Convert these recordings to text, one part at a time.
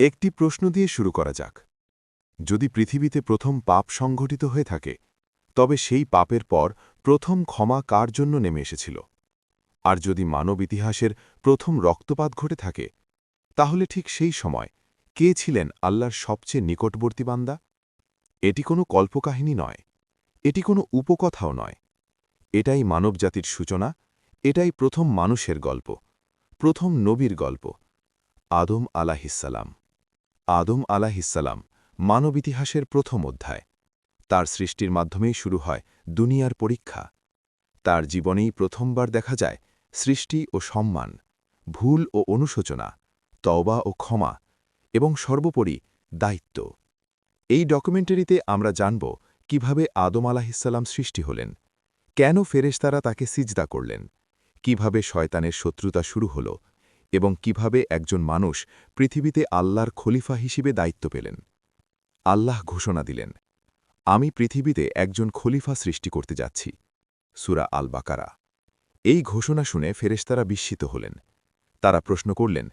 একটি প্রশ্ন দিয়ে শুরু করা যাক। যদি পৃথিবীতে প্রথম পাপ সংঘটিত হয়ে থাকে, তবে সেই পাপের পর প্রথম ক্ষমা কার জন্য নেমে এসেছিল? আর যদি মানব ইতিহাসের প্রথম রক্তপাত ঘটে থাকে, তাহলে ঠিক সেই সময় কে ছিলেন আল্লাহর সবচেয়ে নিকটবর্তী বান্দা? এটি কোনো কল্পকাহিনী নয়, এটি কোনো উপকথাও নয়। এটাই মানবজাতির সূচনা, এটাই প্রথম মানুষের গল্প, প্রথম নবীর গল্প, আদম আলাহিসাল্লাম আদম আলাহিসাল্লাম, মানব ইতিহাসের প্রথম অধ্যায়। তার সৃষ্টির মাধ্যমেই শুরু হয় দুনিয়ার পরীক্ষা। তার জীবনেই প্রথমবার দেখা যায় সৃষ্টি ও সম্মান, ভুল ও অনুশোচনা, তওবা ও ক্ষমা এবং সর্বোপরি দায়িত্ব। এই ডকুমেন্টারিতে আমরা জানব কীভাবে আদম আলাহিসাল্লাম সৃষ্টি হলেন, কেন ফেরেশতারা তাকে সিজদা করলেন, কীভাবে শয়তানের শত্রুতা শুরু হল এবং কীভাবে একজন মানুষ পৃথিবীতে আল্লাহর খলিফা হিসেবে দায়িত্ব পেলেন। আল্লাহ ঘোষণা দিলেন, আমি পৃথিবীতে একজন খলিফা সৃষ্টি করতে যাচ্ছি। সুরা আল বাকারা এই ঘোষণা শুনে ফেরেশতারা বিস্মিত হলেন। তারা প্রশ্ন করলেন,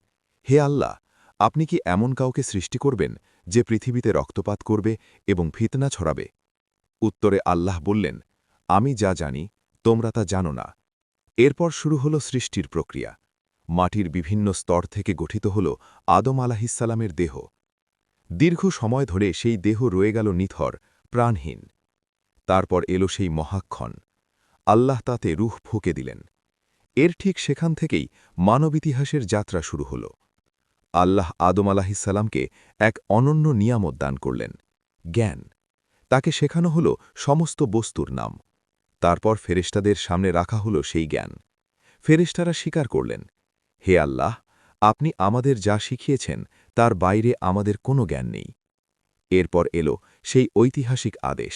হে আল্লাহ, আপনি কি এমন কাউকে সৃষ্টি করবেন যে পৃথিবীতে রক্তপাত করবে এবং ফিতনা ছড়াবে? উত্তরে আল্লাহ বললেন, আমি যা জানি তোমরা তা জানো না। এরপর শুরু হল সৃষ্টির প্রক্রিয়া। মাটির বিভিন্ন স্তর থেকে গঠিত হল আদম আলাহিসাল্লামের দেহ। দীর্ঘ সময় ধরে সেই দেহ রয়ে গেল নিথর, প্রাণহীন। তারপর এলো সেই মহাক্ষণ। আল্লাহ তাতে রুহ ফুঁকে দিলেন। এর ঠিক সেখান থেকেই মানব ইতিহাসের যাত্রা শুরু হল। আল্লাহ আদম আলাহিসাল্লামকে এক অনন্য নিয়ামত দান করলেন। জ্ঞান। তাকে শেখানো হল সমস্ত বস্তুর নাম। তারপর ফেরেশতাদের সামনে রাখা হল সেই জ্ঞান। ফেরেশতারা স্বীকার করলেন হে আল্লাহ, আপনি আমাদের যা শিখিয়েছেন, তার বাইরে আমাদের কোনো জ্ঞান নেই। এরপর এলো সেই ঐতিহাসিক আদেশ।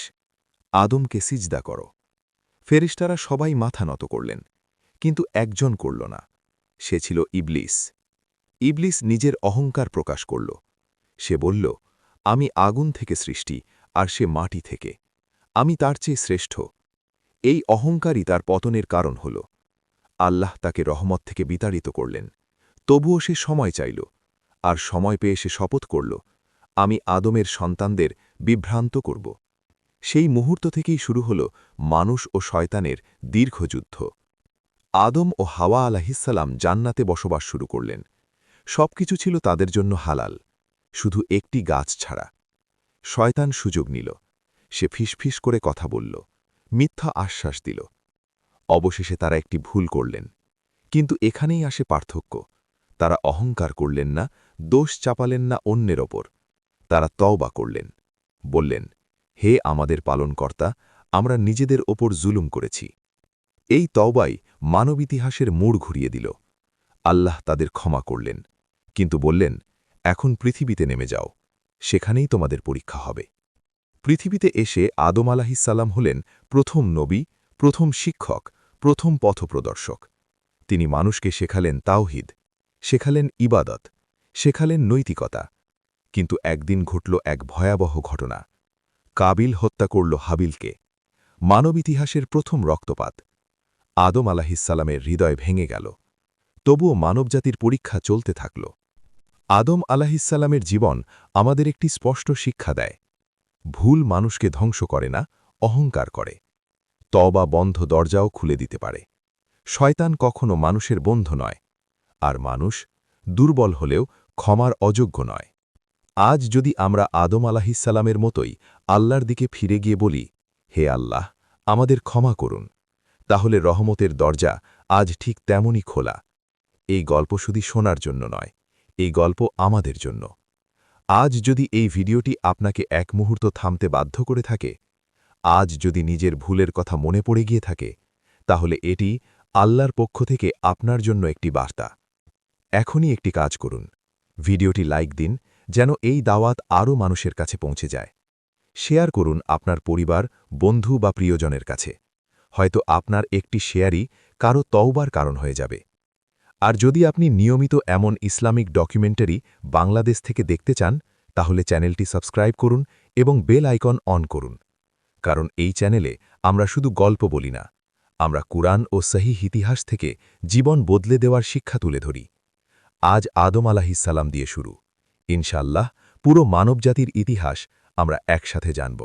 আদমকে সিজদা করো। ফেরিস্তারা সবাই মাথা নত করলেন, কিন্তু একজন করল না। সে ছিল ইবলিস। ইবলিস নিজের অহংকার প্রকাশ করল। সে বলল, আমি আগুন থেকে সৃষ্টি, আর সে মাটি থেকে। আমি তার চেয়ে শ্রেষ্ঠ। এই অহংকারই তার পতনের কারণ হল। আল্লাহ তাকে রহমত থেকে বিতাড়িত করলেন। তবুও সে সময় চাইল, আর সময় পেয়ে সে শপথ করল, আমি আদমের সন্তানদের বিভ্রান্ত করব। সেই মুহূর্ত থেকেই শুরু হল মানুষ ও শয়তানের দীর্ঘ যুদ্ধ। আদম ও হাওয়া আলাহিসাল্লাম জান্নাতে বসবাস শুরু করলেন। সবকিছু ছিল তাদের জন্য হালাল, শুধু একটি গাছ ছাড়া। শয়তান সুযোগ নিল, সে ফিসফিস করে কথা বলল, মিথ্যা আশ্বাস দিল অবশেষে তারা একটি ভুল করলেন। কিন্তু এখানেই আসে পার্থক্য। তারা অহংকার করলেন না, দোষ চাপালেন না অন্যের ওপর। তারা তওবা করলেন। বললেন, হে আমাদের পালনকর্তা, আমরা নিজেদের ওপর জুলুম করেছি। এই তওবাই মানব ইতিহাসের মোড় ঘুরিয়ে দিল। আল্লাহ তাদের ক্ষমা করলেন। কিন্তু বললেন, এখন পৃথিবীতে নেমে যাও। সেখানেই তোমাদের পরীক্ষা হবে। পৃথিবীতে এসে আদম আলাহিসাল্লাম হলেন প্রথম নবী, প্রথম শিক্ষক। প্রথম পথপ্রদর্শক। তিনি মানুষকে শেখালেন তাওহিদ, শেখালেন ইবাদত, শেখালেন নৈতিকতা। কিন্তু একদিন ঘটল এক ভয়াবহ ঘটনা। কাবিল হত্যা করল হাবিলকে। মানব ইতিহাসের প্রথম রক্তপাত। আদম আলাহিসাল্লামের হৃদয় ভেঙে গেল। তবুও মানবজাতির পরীক্ষা চলতে থাকল। আদম আলাহিসাল্লামের জীবন আমাদের একটি স্পষ্ট শিক্ষা দেয়। ভুল মানুষকে ধ্বংস করে না, অহংকার করে। তবা বন্ধ দরজাও খুলে দিতে পারে। শয়তান কখনো মানুষের বন্ধু নয়, আর মানুষ দুর্বল হলেও ক্ষমার অযোগ্য নয়। আজ যদি আমরা আদম আলাহিসাল্লামের মতোই আল্লাহর দিকে ফিরে গিয়ে বলি, হে আল্লাহ, আমাদের ক্ষমা করুন, তাহলে রহমতের দরজা আজ ঠিক তেমনই খোলা। এই গল্প শুধু শোনার জন্য নয়, এই গল্প আমাদের জন্য। আজ যদি এই ভিডিওটি আপনাকে এক মুহূর্ত থামতে বাধ্য করে থাকে আজ যদি নিজের ভুলের কথা মনে পড়ে গিয়ে থাকে, তাহলে এটি আল্লাহর পক্ষ থেকে আপনার জন্য একটি বার্তা। এখনই একটি কাজ করুন। ভিডিওটি লাইক দিন, যেন এই দাওয়াত আরও মানুষের কাছে পৌঁছে যায়। শেয়ার করুন আপনার পরিবার, বন্ধু বা প্রিয়জনের কাছে। হয়তো আপনার একটি শেয়ারই কারও তওবার কারণ হয়ে যাবে। আর যদি আপনি নিয়মিত এমন ইসলামিক ডকুমেন্টারি বাংলাদেশ থেকে দেখতে চান, তাহলে চ্যানেলটি সাবস্ক্রাইব করুন এবং বেল আইকন অন করুন। কারণ এই চ্যানেলে আমরা শুধু গল্প বলি না, আমরা কুরআন ও সহি ইতিহাস থেকে জীবন বদলে দেওয়ার শিক্ষা তুলে ধরি। আজ আদম আলাহিসাল্লাম দিয়ে শুরু। ইনশাল্লাহ পুরো মানবজাতির ইতিহাস আমরা একসাথে জানব।